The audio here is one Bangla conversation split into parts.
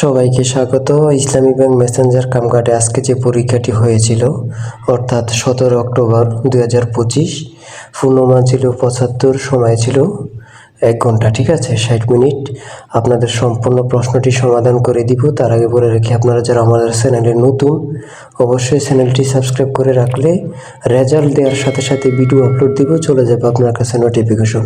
সবাইকে স্বাগত। ইসলামী ব্যাংক মেসেঞ্জার কামকাটে আজকে যে পরীক্ষাটি হয়েছিল, অর্থাৎ সতেরো অক্টোবর দু হাজার পঁচিশ পূর্ণমান ছিল পঁচাত্তর, সময় ছিল এক ঘণ্টা, ঠিক আছে? ষাট মিনিট। আপনাদের সম্পূর্ণ প্রশ্নটি সমাধান করে দিব। তার আগে বলে রাখি, আপনারা যারা আমাদের চ্যানেলে নতুন, অবশ্যই চ্যানেলটি সাবস্ক্রাইব করে রাখলে রেজাল্ট দেওয়ার সাথে সাথে ভিডিও আপলোড দিব, চলে যাবে আপনার কাছে নোটিফিকেশন।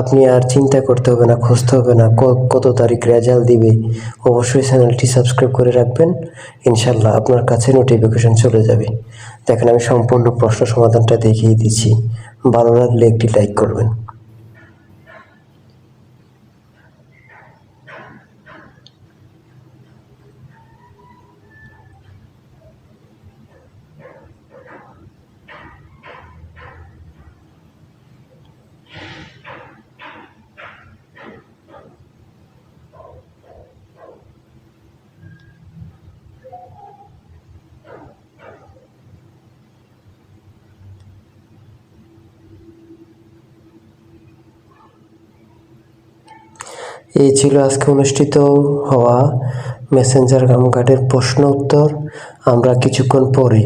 আপনি আর চিন্তা করতে হবে না, খুঁজতে হবে না কত তারিখ রেজাল্ট দিবে। অবশ্যই চ্যানেলটি সাবস্ক্রাইব করে রাখবেন। ইনশাল্লাহ আপনার কাছে নোটিফিকেশন চলে যাবে। দেখেন, আমি সম্পূর্ণ প্রশ্ন সমাধানটা দেখিয়ে দিচ্ছি। ভালো লাগলে একটি লাইক করবেন। এই ছিল আজকে অনুষ্ঠিত হওয়া মেসেঞ্জার গামঘাটের প্রশ্ন উত্তর। আমরা কিছুক্ষণ পরে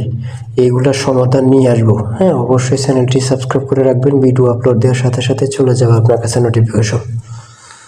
এইগুলোর সমাধান নিয়ে আসব। হ্যাঁ অবশ্যই চ্যানেলটি সাবস্ক্রাইব করে রাখবেন। ভিডিও আপলোড দেওয়ার সাথে সাথে চলে যাবে আপনার কাছে নোটিফিকেশন